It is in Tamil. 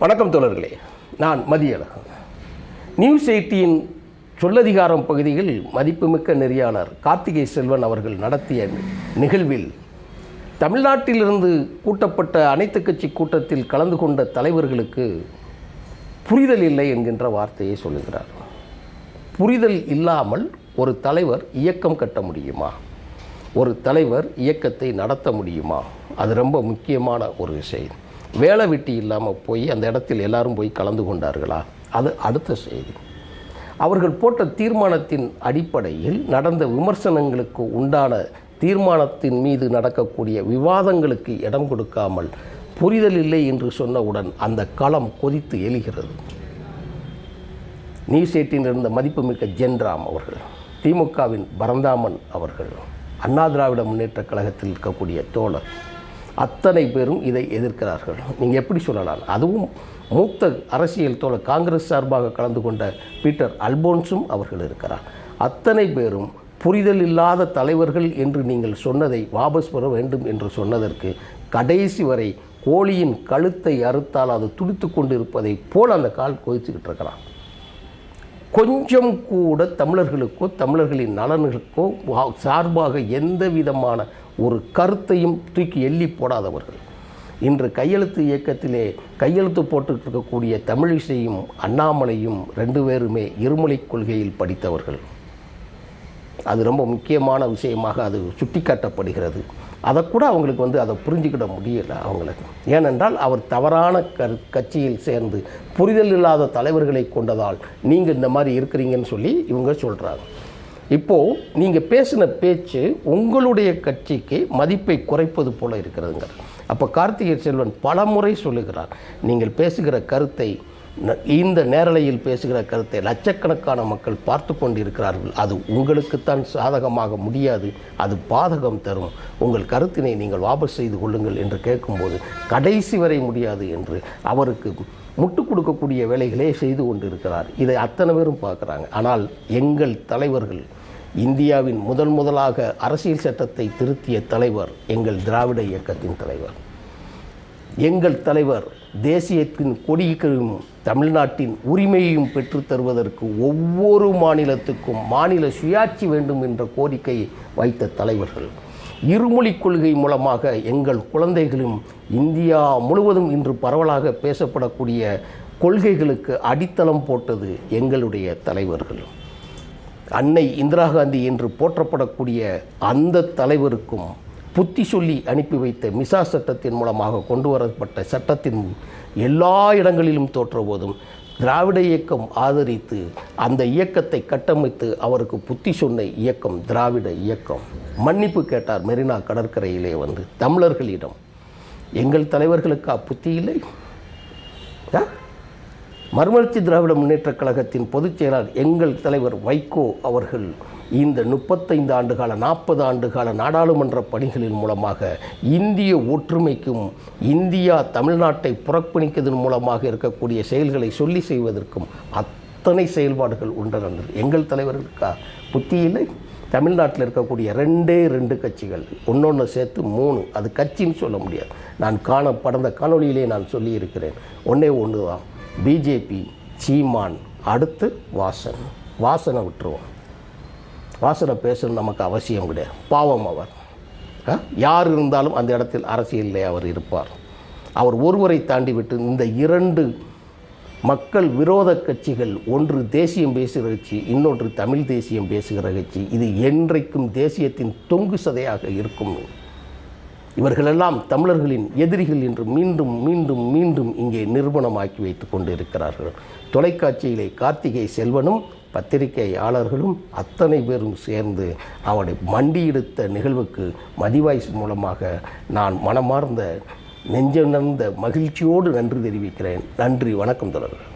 வணக்கம் தோழர்களே. நான் மதியழகன். நியூஸ் எயிட்டியின் சொல்லதிகாரம் பகுதியில் மதிப்புமிக்க நெறியாளர் கார்த்திகை செல்வன் அவர்கள் நடத்திய நிகழ்வில் தமிழ்நாட்டிலிருந்து கூட்டப்பட்ட அனைத்து கட்சி கூட்டத்தில் கலந்து கொண்ட தலைவர்களுக்கு புரிதல் இல்லை என்கின்ற வார்த்தையை சொல்லுகிறார். புரிதல் இல்லாமல் ஒரு தலைவர் இயக்கம் கட்ட முடியுமா? ஒரு தலைவர் இயக்கத்தை நடத்த முடியுமா? அது ரொம்ப முக்கியமான ஒரு விஷயம். வேலை வெட்டி இல்லாமல் போய் அந்த இடத்தில் எல்லாரும் போய் கலந்து கொண்டார்களா? அது அடுத்த செய்தி. அவர்கள் போட்ட தீர்மானத்தின் அடிப்படையில் நடந்த விமர்சனங்களுக்கு உண்டான தீர்மானத்தின் மீது நடக்கக்கூடிய விவாதங்களுக்கு இடம் கொடுக்காமல் புரிதல் இல்லை என்று சொன்னவுடன் அந்த களம் கொதித்து எழுகிறது. நியூஸ் இருந்த மதிப்புமிக்க ஜென்ராம் அவர்கள் திமுகவின் பரந்தாமன் அவர்கள் அண்ணா திராவிட முன்னேற்ற கழகத்தில் இருக்கக்கூடிய தோழர் அத்தனை பேரும் இதை எதிர்க்கிறார்கள். நீங்கள் எப்படி சொல்லலாம்? அதுவும் மூத்த அரசியல் தோழர் காங்கிரஸ் சார்பாக கலந்து கொண்ட பீட்டர் அல்போன்ஸும் அவர்கள் இருக்கிறார். அத்தனை பேரும் புரிதல் இல்லாத தலைவர்கள் என்று நீங்கள் சொன்னதை வாபஸ் பெற வேண்டும் என்று சொன்னதற்கு கடைசி வரை கோழியின் கழுத்தை அறுத்தால் அது துடித்து கொண்டு இருப்பதை போல் அந்த கால் கொதிச்சுக்கிட்டு இருக்கிறான். கொஞ்சம் கூட தமிழர்களுக்கோ தமிழர்களின் நலன்களுக்கோ வா- சார்பாக எந்த விதமான ஒரு கருத்தையும் தூக்கி எள்ளி போடாதவர்கள். இன்று கையெழுத்து இயக்கத்திலே கையெழுத்து போட்டுட்டு இருக்கக்கூடிய தமிழிசையும் அண்ணாமலையும் ரெண்டு பேருமே இருமொழிக் கொள்கையில் படித்தவர்கள். அது ரொம்ப முக்கியமான விஷயமாக அது சுட்டிக்காட்டப்படுகிறது. அதை கூட அவங்களுக்கு வந்து அதை புரிஞ்சுக்கிட முடியல அவங்களுக்கு ஏனென்றால் அவர் தவறான கரு கட்சியில் சேர்ந்து புரிதல் இல்லாத தலைவர்களை கொண்டதால் நீங்கள் இந்த மாதிரி இருக்கிறீங்கன்னு சொல்லி இவங்க சொல்கிறாங்க இப்போது நீங்கள் பேசின பேச்சு உங்களுடைய கட்சிக்கு மதிப்பை குறைப்பது போல இருக்கிறதுங்க. அப்போ கார்த்திகை செல்வன் பல முறை சொல்லுகிறார் நீங்கள் பேசுகிற கருத்தை ந- இந்த நேரலையில் பேசுகிற கருத்தை லட்சக்கணக்கான மக்கள் பார்த்து கொண்டிருக்கிறார்கள். அது உங்களுக்குத்தான் சாதகமாக முடியாது அது பாதகம் தரும். உங்கள் கருத்தினை நீங்கள் வாபஸ் செய்து கொள்ளுங்கள் என்று கேட்கும்போது கடைசி வரை முடியாது என்று அவருக்கு முட்டு கொடுக்கக்கூடிய வேலைகளே செய்து கொண்டிருக்கிறார். இதை அத்தனை பேரும் பார்க்குறாங்க. ஆனால் எங்கள் தலைவர்கள் இந்தியாவின் முதன் முதலாக அரசியல் சட்டத்தை திருத்திய தலைவர் எங்கள் திராவிட இயக்கத்தின் தலைவர். எங்கள் தலைவர் தேசியத்தின் கொடிக்கும் தமிழ்நாட்டின் உரிமையையும் பெற்றுத்தருவதற்கு ஒவ்வொரு மாநிலத்துக்கும் மாநில சுயாட்சி வேண்டும் என்ற கோரிக்கையை வைத்த தலைவர்கள். இருமொழிக் கொள்கை மூலமாக எங்கள் குழந்தைகளும் இந்தியா முழுவதும் இன்று பரவலாக பேசப்படக்கூடிய கொள்கைகளுக்கு அடித்தளம் போட்டது எங்களுடைய தலைவர்கள். அன்னை இந்திரா காந்தி என்று போற்றப்படக்கூடிய அந்த தலைவருக்கும் புத்தி சொல்லி அனுப்பி வைத்த மிசா சட்டத்தின் மூலமாக கொண்டு வரப்பட்ட சட்டத்தின் எல்லா இடங்களிலும் தோற்ற போதும் திராவிட இயக்கம் ஆதரித்து அந்த இயக்கத்தை கட்டமைத்து அவருக்கு புத்தி சொன்ன இயக்கம் திராவிட இயக்கம். மன்னிப்பு கேட்டார் மெரினா கடற்கரையிலே வந்து தமிழர்களிடம். எங்கள் தலைவர்களுக்கா புத்தி இல்லை? ஆ? மறுமலர்ச்சி திராவிட முன்னேற்றக் கழகத்தின் பொதுச் செயலாளர் எங்கள் தலைவர் வைகோ அவர்கள் இந்த முப்பத்தைந்து ஆண்டுகால நாற்பது ஆண்டுகால நாடாளுமன்ற பணிகளின் மூலமாக இந்திய ஒற்றுமைக்கும் இந்தியா தமிழ்நாட்டை புறக்கணிக்கதன் மூலமாக இருக்கக்கூடிய செயல்களை சொல்லி செய்வதற்கும் அத்தனை செயல்பாடுகள் உண்டன எங்கள் தலைவர்களுக்கா? புத்தி இல்லை. தமிழ்நாட்டில் இருக்கக்கூடிய ரெண்டே ரெண்டு கட்சிகள் ஒன்றொன்று சேர்த்து மூணு. அது கட்சின்னு சொல்ல முடியாது. நான் காண படந்த காணொலியிலே நான் சொல்லியிருக்கிறேன். ஒன்றே ஒன்று தான் பிஜேபி சீமான் அடுத்து வாசன். வாசனை விட்டுருவோம். வாசனை பேசணும் நமக்கு அவசியம் கிடையாது. பாவம் அவர். யார் இருந்தாலும் அந்த இடத்தில் அரசியலில் அவர் இருப்பார். அவர் ஒருவரை தாண்டி விட்டு இந்த இரண்டு மக்கள் விரோத கட்சிகள் ஒன்று தேசியம் பேசுகிற கட்சி இன்னொன்று தமிழ் தேசியம் பேசுகிற கட்சி இது என்றைக்கும் தேசியத்தின் தொங்கு சதையாக இருக்கும். இவர்களெல்லாம் தமிழர்களின் எதிரிகள் என்று மீண்டும் மீண்டும் மீண்டும் இங்கே நிரூபணமாக்கி வைத்துக் கொண்டிருக்கிறார்கள். தொலைக்காட்சியிலே கார்த்திகை செல்வனும் பத்திரிகையாளர்களும் அத்தனை பேரும் சேர்ந்து அவனை மண்டியெடுத்த நிகழ்வுக்கு மதிவாய்ஸ் மூலமாக நான் மனமார்ந்த நெஞ்சுணர்ந்த மகிழ்ச்சியோடு நன்றி தெரிவிக்கிறேன். நன்றி வணக்கம் தொடர்கள்